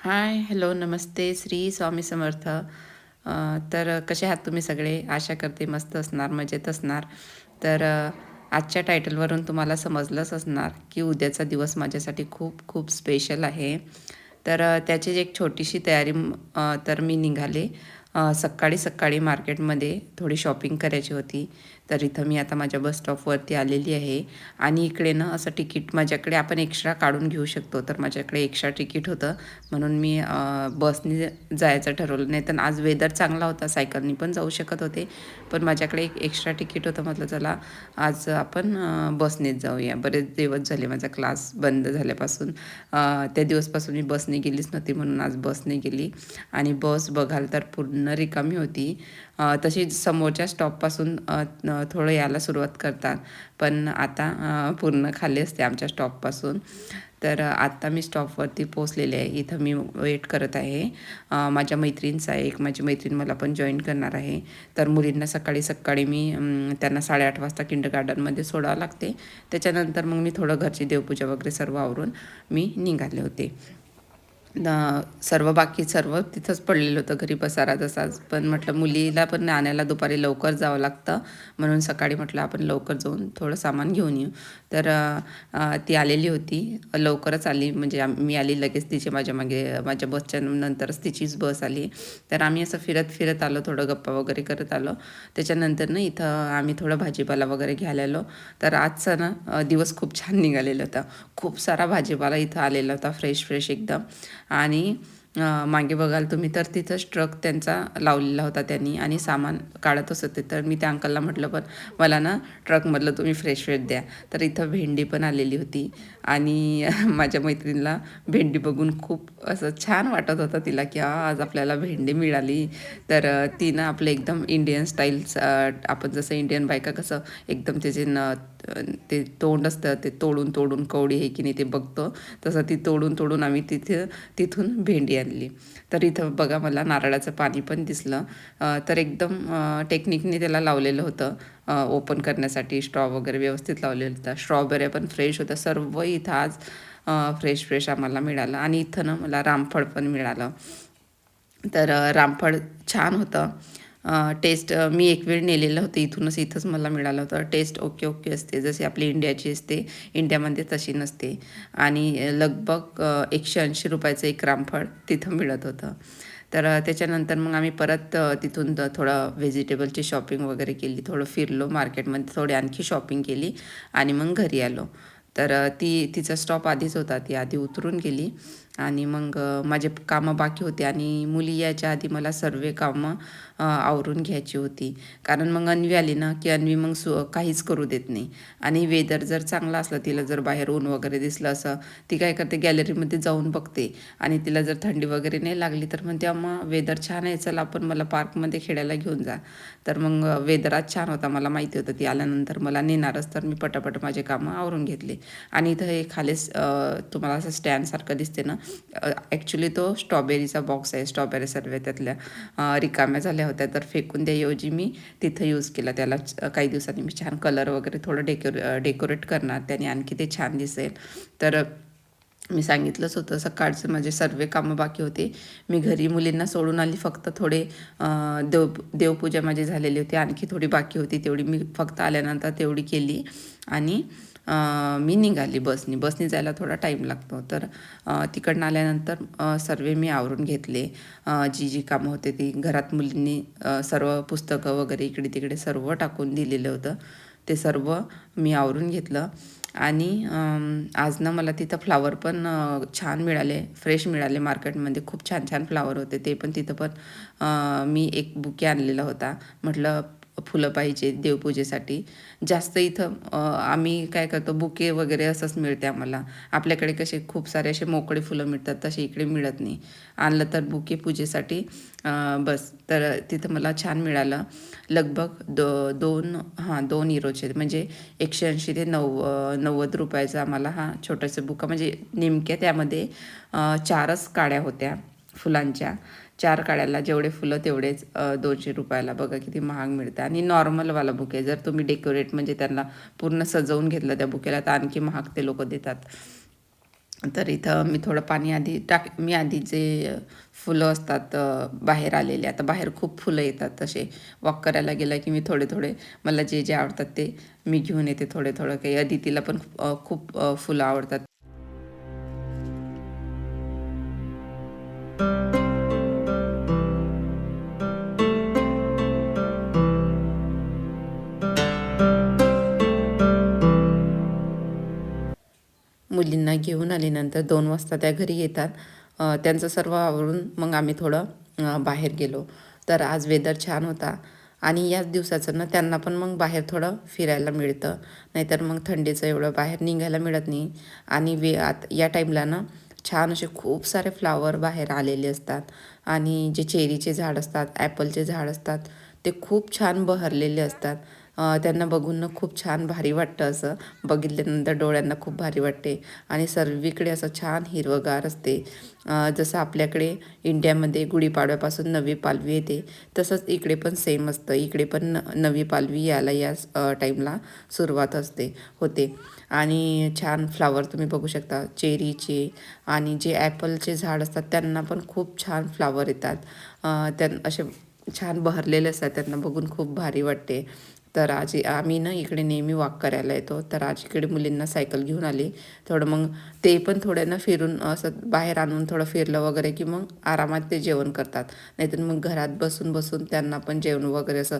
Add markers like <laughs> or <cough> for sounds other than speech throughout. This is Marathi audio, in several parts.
हाय हॅलो नमस्ते श्री स्वामी समर्थ. तर कसे आहात तुम्ही सगळे? आशा करते मस्त असणार मजेत असणार. तर आजच्या टायटलवरून तुम्हाला समजलंच असणार की उद्याचा दिवस माझ्यासाठी खूप खूप स्पेशल आहे. तर त्याची एक छोटीशी तयारी तर मी निघाले. सकाळी सकाळी मार्केटमध्ये थोडी शॉपिंग करायची होती. तर इथं मी आता माझ्या बस स्टॉपवरती आलेली आहे. आणि इकडे ना असं तिकीट माझ्याकडे आपण एक्स्ट्रा काढून घेऊ शकतो. तर माझ्याकडे एक्स्ट्रा तिकीट होतं. म्हणून मी बसने जायचं ठरवलं. नाही तर आज वेदर चांगला होता. सायकलनी पण जाऊ शकत होते. पण माझ्याकडे एक एक्स्ट्रा तिकीट होतं. म्हटलं चला आज आपण बसनेच जाऊया. बरेच दिवस झाले माझा क्लास बंद झाल्यापासून. त्या दिवसपासून मी बसने गेलीच नव्हती. म्हणून आज बसने गेली. आणि बस बघाल तर पूर्ण रिकामी होती. तशी समोरच्या स्टॉपपासून थोडं यायला सुरुवात करतात. पण आता पूर्ण खाली असते आमच्या स्टॉपपासून तर आत्ता मी स्टॉपवरती पोचलेले आहे. इथं मी वेट करत आहे. माझ्या मैत्रिणीचा आहे एक. माझी मैत्रीण मला पण जॉईन करणार आहे. तर मुलींना सकाळी सकाळी मी त्यांना साडेआठ वाजता किंडर गार्डनमध्ये सोडावं लागते. त्याच्यानंतर मग मी थोडं घरची देवपूजा वगैरे सर्व आवरून मी निघाले होते. न- सर्व बाकी सर्व तिथंच पडलेलं होतं घरी पसारा तसाच पण म्हटलं मुलीला पण आणायला दुपारी लवकर जावं लागतं. म्हणून सकाळी म्हटलं आपण लवकर जाऊन थोडं सामान घेऊन येऊ. तर ती आलेली होती. लवकरच आली. म्हणजे मी आली लगेच तिची माझ्या मागे माझ्या बसच्या नंतरच तिचीच बस आली. तर आम्ही असं फिरत फिरत आलो थोडं गप्पा वगैरे करत आलो. त्याच्यानंतर ना इथं आम्ही थोडं भाजीपाला वगैरे घ्यायला आलो. तर आजचा ना दिवस खूप छान निघालेला होता. खूप सारा भाजीपाला इथं आलेला होता फ्रेश फ्रेश एकदम. आणि मागे बघाल तुम्ही तर तिथंच ट्रक त्यांचा लावलेला होता त्यांनी आणि सामान काढतच होते तर मी त्या अंकलला म्हटलं पण मला ना ट्रकमधलं तुम्ही फ्रेश फ्रेश द्या. तर इथं भेंडी पण आलेली होती आणि <laughs> माझ्या मैत्रिणीला भेंडी बघून खूप असं छान वाटत होतं तिला की आज आपल्याला भेंडी मिळाली. तर ती तिनं आपलं एकदम इंडियन स्टाईल्स आपण जसं इंडियन बायका कसं एकदम त्याचे न ते तोंड असतं ते तोडून तोडून कवडी आहे की नाही ते बघतो तसं ती तोडून तोडून आम्ही तिथे तिथून भेंडी आणली. तर इथं बघा मला नारळाचं पाणी पण दिसलं. तर एकदम टेक्निकने त्याला लावलेलं होतं. ओपन करण्यासाठी स्ट्रॉ वगैरे व्यवस्थित लावलेलं होतं. स्ट्रॉबेऱ्या पण फ्रेश होत्या सर्व इथं आज फ्रेश फ्रेश आम्हाला मिळालं. आणि इथं ना मला रामफळ पण मिळालं. तर रामफळ छान होतं. टेस्ट मी एक वेळ नेलेलं होतं. इथूनच इथंच मला मिळालं होतं. टेस्ट ओके ओके असते. जशी आपली इंडियाची असते इंडियामध्ये तशी नसते. आणि लगभग एकशे ऐंशी रुपयाचं एक रामफळ तिथं मिळत होतं. तर त्याच्यानंतर मग आम्ही परत तिथून थोडं व्हेजिटेबलची शॉपिंग वगैरे केली. थोडं फिरलो मार्केटमध्ये थोडी आणखी शॉपिंग केली आणि मग घरी आलो. तर ती तिचा स्टॉप आधीच होता. ती आधी उतरून गेली. आणि मग माझे कामं बाकी होते आणि मुली यायच्या आधी मला सर्व कामं आवरून घ्यायची होती. कारण मग अन्वी आली ना की अन्वी मग सु काहीच करू देत नाही. आणि वेदर जर चांगला असला तिला जर बाहेर ऊन वगैरे दिसलं असं ती काय करते गॅलरीमध्ये जाऊन बघते. आणि तिला जर थंडी वगैरे नाही लागली तर म्हणते अम्मा वेदर छान आहे चला आपण मला पार्कमध्ये खेळायला घेऊन जा. तर मग वेदर आज छान होता मला माहिती होतं ती आल्यानंतर मला नेणारच तर मी पटापट माझे कामं आवरून घेतले. आणि इथं हे खाली तुम्हाला असं स्टँडसारखं दिसते ना ॲक्च्युली तो स्ट्रॉबेरीचा बॉक्स आहे. स्ट्रॉबेरी सर्व त्यातल्या रिकाम्या झाल्या होत्या. तर फेकून द्याऐवजी मी तिथं यूज केला. त्याला काही दिवसांनी मी छान कलर वगैरे थोडं डेकोरे डेकोरेट करणार. त्याने आणखी ते छान दिसेल. तर मी सांगितलंच होतं सकाळचं माझे सर्व कामं बाकी होते. मी घरी मुलींना सोडून आली फक्त थोडे देव देवपूजा माझी झालेली होती आणखी थोडी बाकी होती तेवढी मी फक्त आल्यानंतर तेवढी केली. आणि मी निघाली बसनी. बसनी जायला थोडा टाईम लागतो. तर तिकडनं आल्यानंतर सर्व मी आवरून घेतले. जी जी कामं होते ती घरात मुलींनी सर्व पुस्तकं वगैरे इकडे तिकडे सर्व टाकून दिलेलं होतं. ते सर्व मी आवरून घेतलं. आणि आज ना मला तिथं फ्लावर पण छान मिळाले फ्रेश मिळाले मार्केटमध्ये खूप छान छान फ्लावर होते ते पण तिथं पण मी एक बुके आणलेला होता. म्हटलं फुलं पाहिजे देवपूजेसाठी. जास्त इथं आम्ही काय करतो बुके वगैरे असंच मिळते आम्हाला. आपल्याकडे कसे खूप सारे असे मोकळे फुलं मिळतात तसे इकडे मिळत नाही. आणलं तर बुके पूजेसाठी बस. तर तिथं मला छान मिळालं. लगभग दो दोन हां दोन इरोचे म्हणजे एकशे ऐंशी ते नव्व नव्वद रुपयाचा आम्हाला हा छोटंसं बुका म्हणजे नेमक्या त्यामध्ये चारच काड्या होत्या फुलांच्या. चार काड्याला जेवढे फुलं तेवढेच दोनशे रुपयाला. बघा किती महाग मिळतं आणि नॉर्मलवाला बुके जर तुम्ही डेकोरेट म्हणजे त्यांना पूर्ण सजवून घेतलं त्या बुकेला तर आणखी महाग ते लोक देतात. तर इथं मी थोडं पाणी आधी टाक मी आधी जे फुलं असतात बाहेर आलेले आता बाहेर खूप फुलं येतात तसे. वॉक करायला गेलं की मी थोडे थोडे मला जे जे आवडतात ते मी घेऊन येते थोडे थोडं. काही अदितीला पण खूप फुलं आवडतात. घेऊन आल्यानंतर दोन वाजता त्या घरी येतात. त्यांचं सर्व आवरून मग आम्ही थोडं बाहेर गेलो. तर आज वेदर छान होता. आणि याच दिवसाचं ना त्यांना पण मग बाहेर थोडं फिरायला मिळतं. नाहीतर मग थंडीचं एवढं बाहेर निघायला मिळत नाही. आणि वे आत या टाईमला ना छान असे खूप सारे फ्लावर बाहेर आलेले असतात. आणि जे चेरीचे झाड असतात ॲपलचे झाड असतात ते खूप छान बहरलेले असतात. त्यांना बघून खूप छान भारी वाटतं असं. बघितल्यानंतर डोळ्यांना खूप भारी वाटते. आणि सर्वीकडे असं छान हिरवंगार असते. जसं आपल्याकडे इंडियामध्ये गुढीपाडव्यापासून नवी पालवी येते तसंच इकडे पण सेम असतं. इकडे पण न नवी पालवी यायला या टाईमला सुरुवात असते होते. आणि छान फ्लावर तुम्ही बघू शकता. चेरीचे आणि जे ॲपलचे झाड असतात त्यांना पण खूप छान फ्लावर येतात. त्यां असे छान बहरलेले असतात. त्यांना बघून खूप भारी वाटते. तर आज आम्ही ना इकडे नेहमी वॉक करायला येतो. तर आज इकडे मुलींना सायकल घेऊन आली. थोडं मग ते पण थोड्या ना फिरून असं बाहेर आणून थोडं फिरलं वगैरे की मग आरामात ते जेवण करतात. नाहीतर मग घरात बसून बसून त्यांना पण जेवण वगैरे असं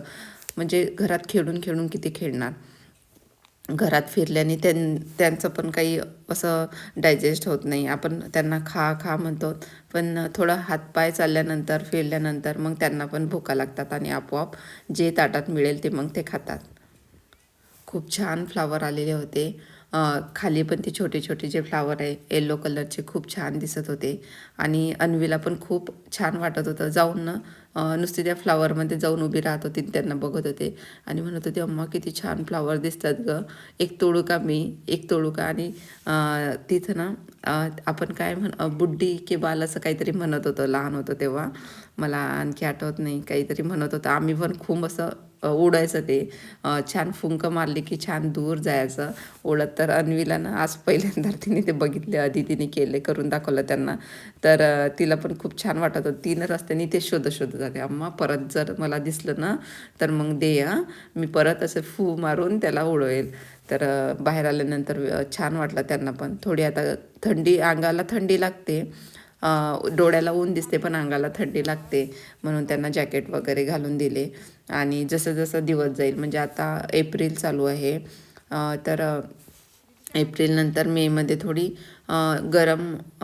म्हणजे घरात खेळून खेळून किती खेळणार. घरात फिरल्याने त्यां त्यांचं पण काही असं डायजेस्ट होत नाही. आपण त्यांना खा खा म्हणतो. पण थोडं हातपाय चालल्यानंतर फिरल्यानंतर मग त्यांना पण भुका लागतात आणि आपोआप जे ताटात मिळेल ते मग ते खातात. खूप छान फ्लावर आलेले होते. खाली पण ते छोटे छोटे जे फ्लावर आहे येल्लो कलरचे खूप छान दिसत होते. आणि अन्वीला पण खूप छान वाटत होतं. जाऊन ना नुसते नुसती त्या फ्लावरमध्ये जाऊन उभी राहत होती त्यांना बघत होते. आणि म्हणत होते अम्मा किती छान फ्लावर दिसतात गं. एक तोडू का मी एक तोडू का आणि तिथं ना आपण काय म्हण बुड्डी की बाल असं काहीतरी म्हणत होतं लहान होतं तेव्हा. मला आणखी आठवत नाही काहीतरी म्हणत होतं. आम्ही पण खूप असं उडायचं ते. छान फुंक मारली की छान दूर जायचं. ओढत तर अन्वीला ना आज पहिल्यांदा तिने ते बघितले आधी तिने केले करून दाखवलं त्यांना. तर तिला पण खूप छान वाटत होतं. तीन रस्त्याने ते शोधत शोधत जाते. अम्मा परत जर मला दिसलं ना तर मग दे हां. मी परत असं फू मारून त्याला उडवेल तर बाहेर आल्यानंतर छान वाटलं त्यांना पण. थोडी आता थंडी अंगाला थंडी लागते. डोळ्याला ऊन दिसते पण अंगाला थंडी लागते म्हणून त्यांना जॅकेट वगैरे घालून दिले. आणि जसं जसं दिवस जाईल म्हणजे आता एप्रिल चालू आहे. तर एप्रिलनंतर मेमध्ये थोडी गरम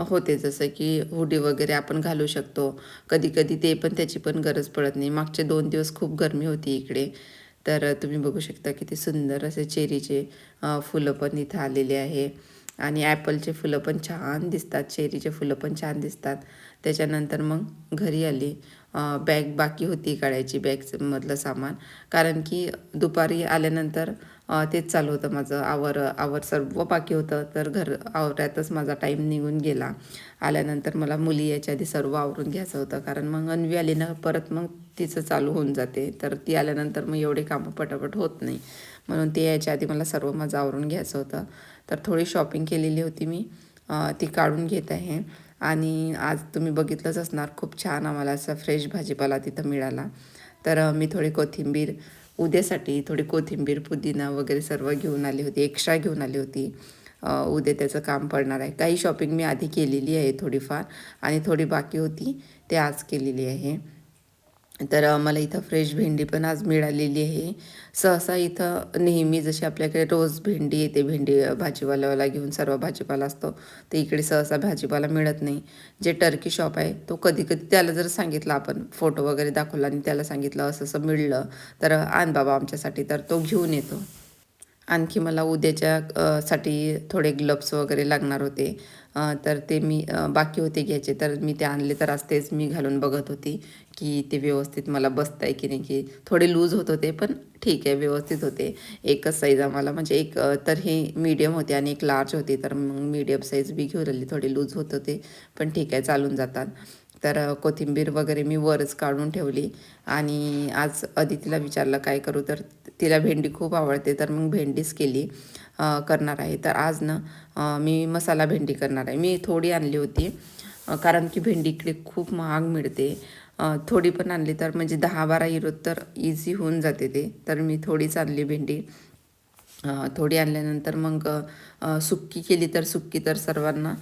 होते जसं की हुडी वगैरे आपण घालू शकतो. कधी कधी ते पण त्याची पण गरज पडत नाही. मागचे दोन दिवस खूप गरमी होती इकडे. तर तुम्ही बघू शकता किती सुंदर असे चेरीचे फुलं पण इथं आलेले आहे. आणि ॲपलचे फुलं पण छान दिसतात चेरीचे फुलं पण छान दिसतात. त्याच्यानंतर मग घरी आली. बॅग बाकी होती काढायची बॅगमधलं सामान. कारण की दुपारी आल्यानंतर तेच चालू होतं माझं. आवर आवर सर्व बाकी होतं. तर घर आवऱ्यातच माझा टाईम निघून गेला. आल्यानंतर मला मुली याच्या आधी सर्व आवरून घ्यायचं होतं. कारण मग अनवी आली ना परत मग तिचं चालू होऊन जाते. तर ती आल्यानंतर मग एवढे कामं पटापट होत नाही. म्हणून ते यायच्या आधी मला सर्व माझं आवरून घ्यायचं होतं. तर थोडी शॉपिंग केलेली होती मी. ती काढून घेत आहे. आणि आज तुम्ही बघितलंच असणार खूप छान आम्हाला असा फ्रेश भाजीपाला तिथं मिळाला. तर मी थोडी कोथिंबीर उद्यासाठी थोडी कोथिंबीर पुदिना वगैरे सर्व घेऊन आली होती एक्स्ट्रा घेऊन आली होती. उद्या त्याचं काम पडणार आहे. काही शॉपिंग मी आधी केलेली आहे थोडीफार आणि थोडी बाकी होती ते आज केलेली आहे. तर मला इथं फ्रेश भेंडी पण आज मिळालेली आहे. सहसा इथं नेहमी जशी आपल्याकडे रोज भेंडी येते भेंडी अ, भाजीवाल्याला घेऊन सर्व भाजीपाला असतो तर इकडे सहसा भाजीपाला मिळत नाही. जे टर्की शॉप आहे तो कधी कधी त्याला जर सांगितलं आपण फोटो वगैरे दाखवला आणि त्याला सांगितलं असं असं मिळलं तर आण बाबा आमच्यासाठी तर तो घेऊन येतो. आणखी मला उद्याच्या साठी थोडे ग्लव्स वगैरे लागणार होते. तर ते मी बाकी होते घ्यायचे. तर मी ते आणले तर आज तेच मी घालून बघत होती की ते व्यवस्थित मला बसत आहे की नाही की थोडे लूज होत होते पण ठीक आहे व्यवस्थित होते. एकच साईज आम्हाला म्हणजे एक तर हे मीडियम होते आणि एक लार्ज होते. तर मग मीडियम साईज बी घेऊन आली थोडे लूज होत होते. पण ठीक आहे चालून जातात. तर कोथिंबीर वगैरे मी वरच काढून ठेवली आणि आज अदितीला विचारलं काय करू? तर तिला भेंडी खूप आवडते तर मग भेंडीच केली करणार आहे. तर आज ना मी मसाला भेंडी करणार आहे. मी थोडी आणली होती कारण की भेंडी इकडे खूप महाग मिळते. थोडी पण आणली तर म्हणजे दहा बारा युरो तर इझी होऊन जाते ते. तर मी थोडीच आणली भेंडी. थोडी आणल्यानंतर मग सुक्की केली तर सुक्की तर सर्वांना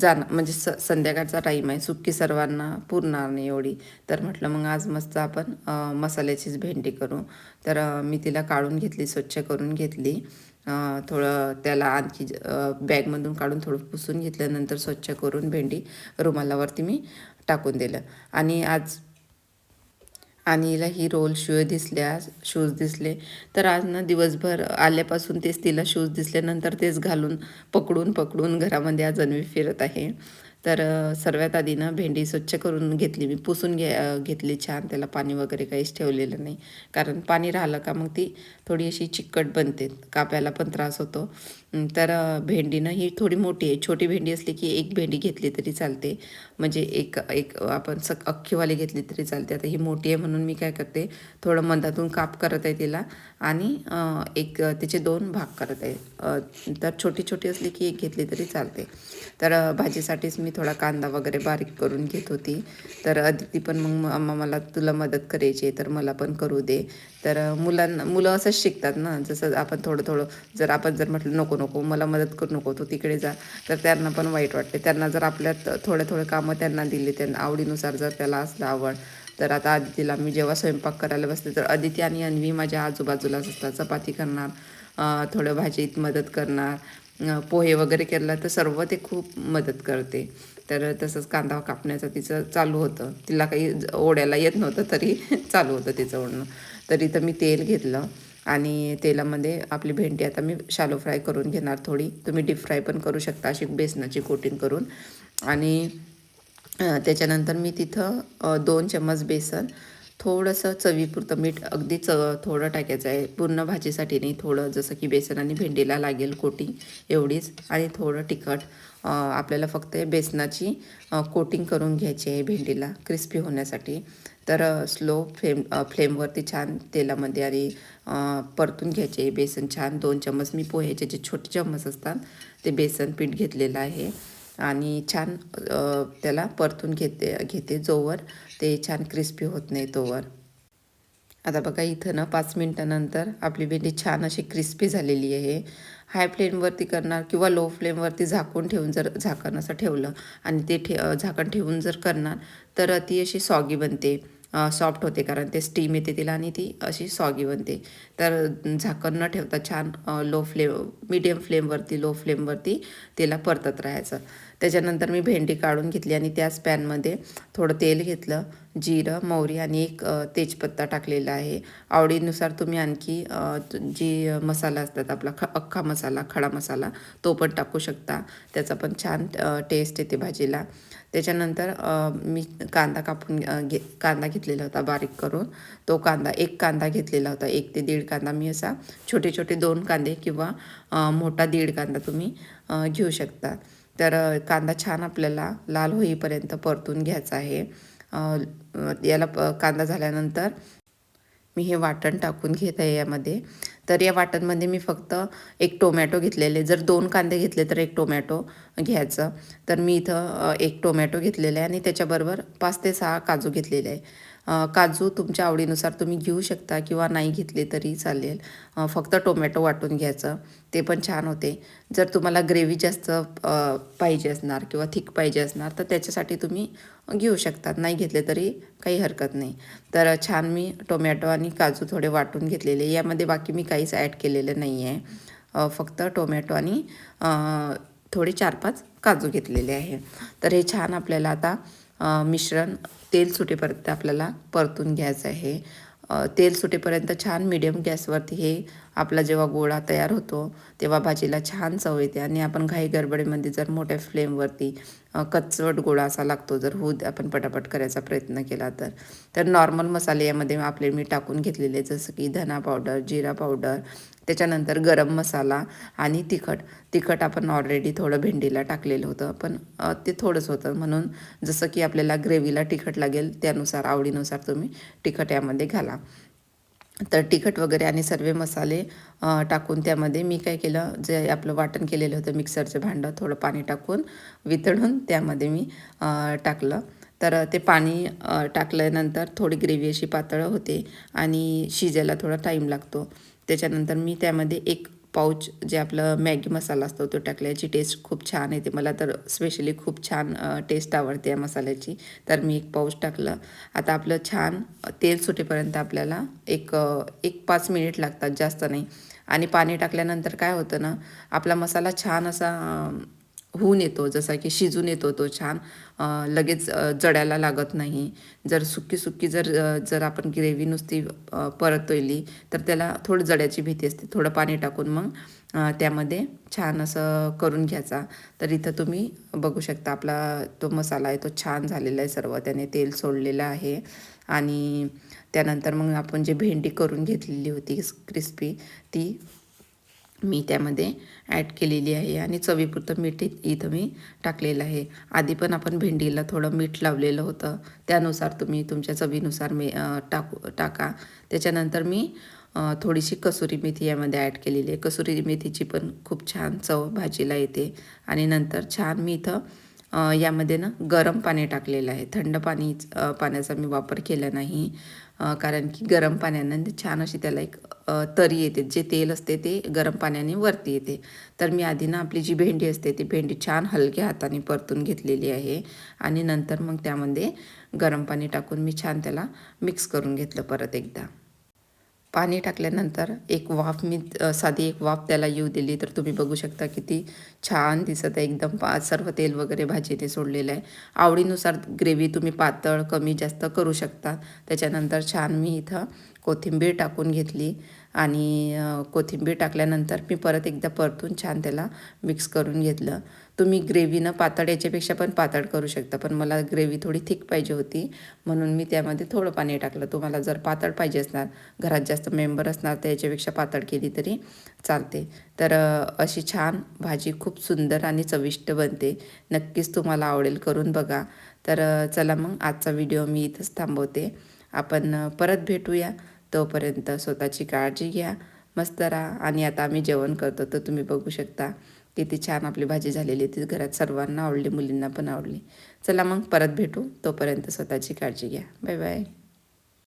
जाणं म्हणजे स संध्याकाळचा टाईम आहे. सुक्की सर्वांना पुरणार नाही एवढी. तर म्हटलं मग आज मस्त आपण मसाल्याचीच भेंडी करू. तर मी तिला काढून घेतली स्वच्छ करून घेतली. थोडं त्याला आणखी बॅगमधून काढून थोडं पुसून घेतल्यानंतर स्वच्छ करून भेंडी रुमालावरती मी टाकून दिलं. आणि आज आणि हिला ही रोल शूज दिसले शूज दिसले. तर आज ना दिवसभर आल्यापासून तेच तिला शूज दिसले नंतर तेच घालून पकडून पकडून घरामध्ये आज अन्वी फिरत आहे. तर सर्वात आधी ना भेंडी स्वच्छ करून घेतली मी. पुसून घे घेतली छान. त्याला पाणी वगैरे काहीच ठेवलेलं नाही. कारण पाणी राहिलं का मग ती थोडी अशी चिकट बनते. काप्याला पण त्रास होतो. तर भेंडीनं ही थोडी मोठी आहे. छोटी भेंडी असली की एक भेंडी घेतली तरी चालते. म्हणजे एक एक आपण सक अख्खीवाली घेतली तरी चालते. आता ही मोठी आहे म्हणून मी काय करते थोडं मधातून काप करत आहे तिला आणि एक तिचे दोन भाग करत आहे. तर छोटी छोटी असली की एक घेतली तरी चालते. तर भाजीसाठीच मी थोडा कांदा वगैरे बारीक करून घेत होती. तर अदिती पण मग अम्मा मला तुला मदत करायची आहे तर मला पण करू दे. तर मुलांना मुलं असंच शिकतात ना. जसं आपण थोडं थोडं जर आपण जर म्हटलं नको नको मला मदत करू नको तू तिकडे जा. तर त्यांना पण वाईट वाटते. त्यांना जर आपल्यात थोडे थोडे कामं त्यांना दिली त्यांना आवडीनुसार जर त्याला असलं आवड तर आता आदितीला मी जेव्हा स्वयंपाक करायला बसते तर आदिती आणि अन्वी माझ्या आजूबाजूलाच असतात. चपाती करणार थोडं भाजीत मदत करणार पोहे वगैरे केला तर सर्व ते खूप मदत करते. तर तसंच कांदा कापण्याचं तिचं चालू होतं. तिला काही ओढ्याला ओढायला येत नव्हतं तरी <laughs> चालू होतं तिचं ओढणं. तरी तर मी तेल घेतलं. आणि तेलामध्ये आपली भेंडी आता मी शालो फ्राय करून घेणार थोडी. तुम्ही डीप फ्राय पण करू शकता अशी बेसनाची कोटिंग करून. आणि त्याच्यानंतर मी तिथं दोन चम्मच बेसन थोडंसं चवीपुरतं मीठ अगदी च थोडं टाकायचं आहे. पूर्ण भाजीसाठी नाही थोडं जसं की बेसन आणि भेंडीला लागेल कोटिंग एवढीच. आणि थोडं तिखट आपल्याला फक्त बेसनाची कोटिंग करून घ्यायची आहे भेंडीला क्रिस्पी होण्यासाठी. तर स्लो फ्लेम फ्लेमवरती छान तेलामध्ये आणि परतून घ्यायचे. बेसन छान दोन चम्मच. मी पोह्याचे जे छोटे चम्मच असतात ते बेसन पीठ घेतलेलं आहे. आणि छान त्याला परतून घेते घेते जोवर. ते छान क्रिस्पी होत नाही तोवर. आता बघा इथं ना पाच मिनटानंतर आपली भेंडी छान अशी क्रिस्पी झालेली आहे. हाय फ्लेमवरती करणार किंवा लो फ्लेमवरती झाकून ठेवून जर झाकण असं ठेवलं आणि ते ठे झाकण ठेवून जर करणार तर ती अशी सॉगी बनते. सॉफ्ट होते कारण ते स्टीम येते तिला आणि ती अशी सॉगी बनते. तर झाकण न ठेवता छान लो फ्लेम मीडियम फ्लेमवरती लो फ्लेमवरती तिला परतत राहायचं. त्याच्यानंतर मी भेंडी काढून घेतली आणि त्याच पॅनमध्ये थोडं तेल घेतलं. जिरं मोहरी आणि एक तेजपत्ता टाकलेला आहे. आवडीनुसार तुम्ही आणखी जे जी मसाला असतात आपला ख अख्खा मसाला खडा मसाला तो पण टाकू शकता. त्याचा पण छान टेस्ट येते भाजीला. त्याच्यानंतर मी कांदा कापून घे कांदा घेतलेला होता बारीक करून. तो कांदा एक कांदा घेतलेला होता एक ते दीड कांदा. मी असा छोटे छोटे दोन कांदे किंवा मोठा दीड कांदा तुम्ही घेऊ शकता. तर कांदा छान आपल्याला लाल होईपर्यंत परतून घ्यायचा आहे. याला प कांदा झाल्यानंतर मी हे वाटण टाकून घेत आहे यामध्ये. तर या वाटणमध्ये मी फक्त एक टोमॅटो घेतलेले. जर दोन कांदे घेतले तर एक टोमॅटो घ्यायचं. तर मी इथं एक टोमॅटो घेतलेला आहे आणि त्याच्याबरोबर पाच ते सहा काजू घेतलेले. आहे काजू तुमच्या आवडीनुसार तुम्ही घेऊ शकता किंवा नाही घेतले तरी चालेल. फक्त टोमॅटो वाटून घ्यायचं. ते पण छान होते. जर तुम्हाला ग्रेव्ही जास्त पाहिजे असणार किंवा थिक पाहिजे असणार तर त्याच्यासाठी तुम्ही घेऊ शकतात नाही घेतले तरी काही हरकत नाही. तर छान मी टोमॅटो आणि काजू थोडे वाटून घेतलेले. यामध्ये बाकी मी काहीच ॲड केलेलं नाही आहे फक्त टोमॅटो आणि थोडे चार पाच काजू घेतलेले आहे. तर हे छान आपल्याला आता मिश्रण तेल सुटेपर्यंत आपल्याला परतून घ्यायचं आहे. तेल सुटेपर्यंत छान मिडियम गॅसवरती हे आपला जेव्हा गोळा तयार होतो तेव्हा भाजीला छान चव येते. आणि आपण घाई गडबडीमध्ये जर मोठ्या फ्लेमवरती कचवट गोळा असा लागतो जर हूद आपण पटापट करायचा प्रयत्न केला तर. तर नॉर्मल मसाले यामध्ये आपले मी टाकून घेतलेले जसं की धना पावडर जिरा पावडर त्याच्यानंतर गरम मसाला आणि तिखट. तिखट आपण ऑलरेडी थोडं भेंडीला टाकलेलं होतं पण ते थोडंच होतं. म्हणून जसं की आपल्याला ग्रेव्हीला तिखट लागेल त्यानुसार आवडीनुसार तुम्ही तिखट यामध्ये घाला. तर तिखट वगैरे आणि सर्व मसाले टाकून त्यामध्ये मी काय केलं जे आपलं वाटण केलेलं होतं मिक्सरचं भांडं थोडं पाणी टाकून वितळून त्यामध्ये मी टाकलं. तर ते पाणी टाकल्यानंतर थोडी ग्रेव्ही अशी पातळ होते आणि शिजायला थोडा टाईम लागतो. त्याच्यानंतर मी त्यामध्ये एक पाऊच जे आपलं मॅगी मसाला असतो तो टाकल्याची टेस्ट खूप छान येते. मला तर स्पेशली खूप छान टेस्ट आवडते या मसाल्याची. तर मी एक पाऊच टाकलं. आता आपलं छान तेल सुटेपर्यंत आपल्याला एक एक पाच मिनिट लागतात जास्त नाही. आणि पाणी टाकल्यानंतर काय होतं ना आपला मसाला छान असा होऊन येतो जसा की शिजून येतो तो छान. लगेच जडायला लागत नाही. जर सुकी सुकी जर जर आपण ग्रेव्ही नुसती परतवली तर त्याला थोडं जळ्याची भीती असते. थोडं पाणी टाकून मग त्यामध्ये छान असं करून घ्यायचा. तर इथं तुम्ही बघू शकता आपला तो मसाला आहे तो छान झालेला आहे सर्व. त्याने तेल सोडलेलं आहे. आणि त्यानंतर मग आपण जे भेंडी करून घेतलेली होती क्रिस्पी ती मी त्यामध्ये ॲड केलेली आहे आणि चवीपुरतं मीठ इथं मी टाकलेलं आहे. आधी पण आपण भेंडीला थोडं मीठ लावलेलं होतं. त्यानुसार तुम्ही तुमच्या चवीनुसार मी टाकू टाका. त्याच्यानंतर मी थोडीशी कसुरी मेथी यामध्ये ॲड केलेली आहे. कसुरी मेथीची पण खूप छान चव भाजीला येते. आणि नंतर छान मी इथं यामध्ये ना गरम पाणी टाकलेलं आहे. थंड पाणी पाण्याचा मी वापर केला नाही. कारण की गरम पाण्यानं छान अशी त्याला एक तरी येते. जे तेल असते ते गरम पाण्याने वरती येते. तर मी आधी ना आपली जी भेंडी असते ती भेंडी छान हलक्या हाताने परतून घेतलेली आहे. आणि नंतर मग त्यामध्ये गरम पाणी टाकून मी छान त्याला मिक्स करून घेतलं परत एकदा. पाणी टाकल्यानंतर एक वाफ मी साधी एक वाफ त्याला येऊ दिली. तर तुम्ही बघू शकता किती छान दिसत आहे. एकदम पा सर्व तेल वगैरे भाजीने सोडलेलं आहे. आवडीनुसार ग्रेव्ही तुम्ही पातळ कमी जास्त करू शकता. त्याच्यानंतर छान मी इथं कोथिंबीर टाकून घेतली आणि कोथिंबीर टाकल्यानंतर मी परत एकदा परतून छान त्याला मिक्स करून घेतलं. तुम्ही ग्रेव्हीनं पातळ याच्यापेक्षा पण पातळ करू शकता पण मला ग्रेव्ही थोडी थिक पाहिजे होती म्हणून मी त्यामध्ये थोडं पाणी टाकलं. तुम्हाला जर पातळ पाहिजे असणार घरात जास्त मेंबर असणार तर याच्यापेक्षा पातळ केली तरी चालते. तर अशी छान भाजी खूप सुंदर आणि चविष्ट बनते. नक्कीच तुम्हाला आवडेल करून बघा. तर चला मग आजचा व्हिडिओ मी इथंच थांबवते. आपण परत भेटूया. तोपर्यंत स्वतःची काळजी घ्या. मस्त राहा आणि आता आम्ही जेवण करतो तर तुम्ही बघू शकता. किती छान आपली भाजी झालेली ती घरात सर्वांना आवडली मुलींना पण आवडली. चला मग परत भेटू. तोपर्यंत स्वतःची काळजी घ्या. Bye bye.